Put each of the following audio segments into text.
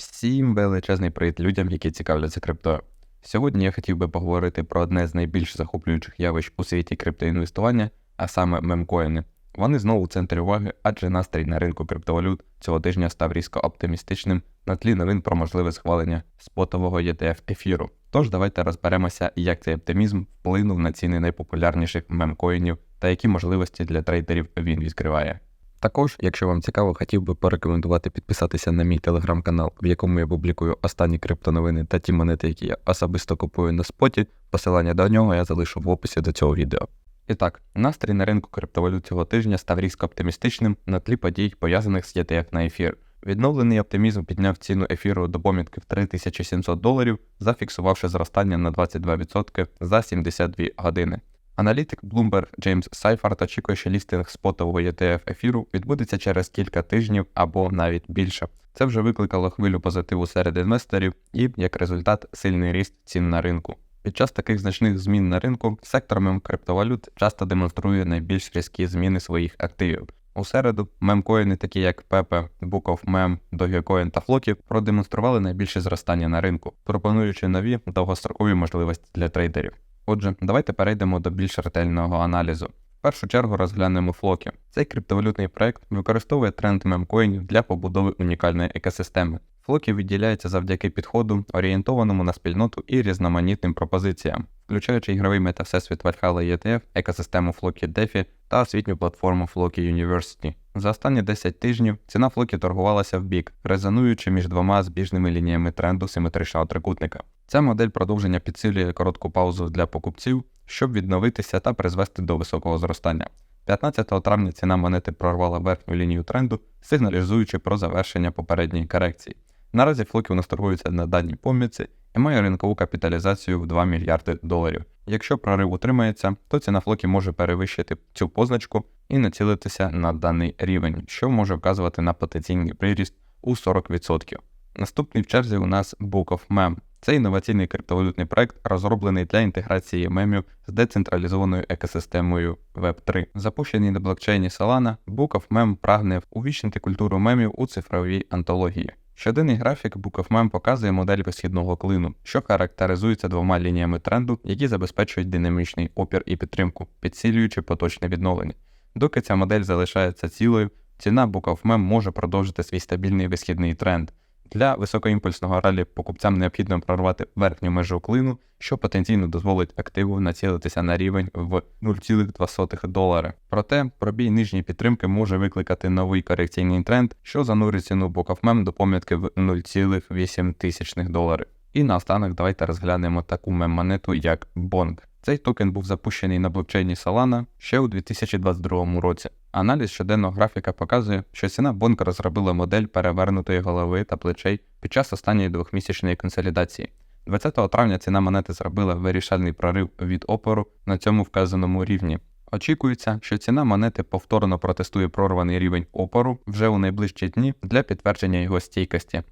Всім величезний привіт людям, які цікавляться криптою. Сьогодні я хотів би поговорити про одне з найбільш захоплюючих явищ у світі криптоінвестування, а саме мемкоїни. Вони знову в центрі уваги, адже настрій на ринку криптовалют цього тижня став різко оптимістичним на тлі новин про можливе схвалення спотового ETF ефіру. Тож давайте розберемося, як цей оптимізм вплинув на ціни найпопулярніших мемкоїнів та які можливості для трейдерів він відкриває. Також, якщо вам цікаво, хотів би порекомендувати підписатися на мій телеграм-канал, в якому я публікую останні криптоновини та ті монети, які я особисто купую на споті. Посилання до нього я залишу в описі до цього відео. І так, настрій на ринку криптовалют цього тижня став різко оптимістичним на тлі подій, пов'язаних з ETF на ефір. Відновлений оптимізм підняв ціну ефіру до помітки в 3700 доларів, зафіксувавши зростання на 22% за 72 години. Аналітик Bloomberg Джеймс Сайфард очікує, що лістинг спотового ETF ефіру відбудеться через кілька тижнів або навіть більше. Це вже викликало хвилю позитиву серед інвесторів і, як результат, сильний ріст цін на ринку. Під час таких значних змін на ринку сектор мемкриптовалют часто демонструє найбільш різкі зміни своїх активів. У середу мемкоїни, такі як Pepe, Book of Mem, Dogecoin та Floki, продемонстрували найбільше зростання на ринку, пропонуючи нові довгострокові можливості для трейдерів. Отже, давайте перейдемо до більш ретельного аналізу. В першу чергу розглянемо Floki. Цей криптовалютний проект використовує тренд мемкоїнів для побудови унікальної екосистеми. Floki відділяється завдяки підходу, орієнтованому на спільноту і різноманітним пропозиціям, включаючи ігровий метавсесвіт Valhalla ETF, екосистему Floki DeFi та освітню платформу Floki University. За останні 10 тижнів ціна Floki торгувалася в бік, резонуючи між двома збіжними лініями тренду симетричного трикутника. Ця модель продовження підсилює коротку паузу для покупців, щоб відновитися та призвести до високого зростання. 15 травня ціна монети прорвала верхню лінію тренду, сигналізуючи про завершення попередньої корекції. Наразі Флокі у нас торгується на даній помітці і має ринкову капіталізацію в 2 мільярди доларів. Якщо прорив утримається, то ціна Флокі може перевищити цю позначку і націлитися на даний рівень, що може вказувати на потенційний приріст у 40%. Наступний в черзі у нас Book of Mem. Це інноваційний криптовалютний проект, розроблений для інтеграції мемів з децентралізованою екосистемою Web3. Запущений на блокчейні Solana, Book of Mem прагне увічнити культуру мемів у цифровій антології. Щоденний графік Book of Mem показує модель висхідного клину, що характеризується двома лініями тренду, які забезпечують динамічний опір і підтримку, підсилюючи поточне відновлення. Доки ця модель залишається цілою, ціна Book of Mem може продовжити свій стабільний висхідний тренд. Для високоімпульсного ралі покупцям необхідно прорвати верхню межу клину, що потенційно дозволить активу націлитися на рівень в 0,2 долари. Проте пробій нижньої підтримки може викликати новий корекційний тренд, що занурить ціну Book до помітки в 0,8 доларів. І наостанок давайте розглянемо таку мем-монету, як Bong. Цей токен був запущений на блокчейні Solana ще у 2022 році. Аналіз щоденного графіка показує, що ціна Бонк розробила модель перевернутої голови та плечей під час останньої двохмісячної консолідації. 20 травня ціна монети зробила вирішальний прорив від опору на цьому вказаному рівні. Очікується, що ціна монети повторно протестує прорваний рівень опору вже у найближчі дні для підтвердження його стійкості.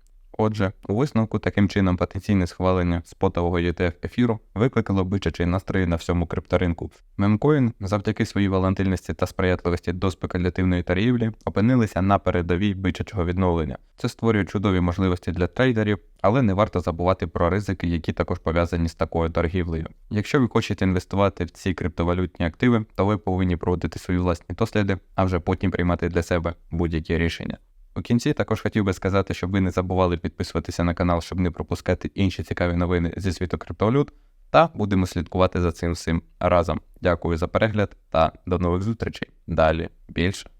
Отже, у висновку таким чином потенційне схвалення спотового ETF ефіру викликало бичачий настрої на всьому крипторинку. Мемкоін, завдяки своїй волатильності та сприятливості до спекулятивної торгівлі, опинилися на передовій бичачого відновлення. Це створює чудові можливості для трейдерів, але не варто забувати про ризики, які також пов'язані з такою торгівлею. Якщо ви хочете інвестувати в ці криптовалютні активи, то ви повинні проводити свої власні досліди, а вже потім приймати для себе будь-які рішення. У кінці також хотів би сказати, щоб ви не забували підписуватися на канал, щоб не пропускати інші цікаві новини зі світу криптовалют, та будемо слідкувати за цим всім разом. Дякую за перегляд та до нових зустрічей. Далі більше.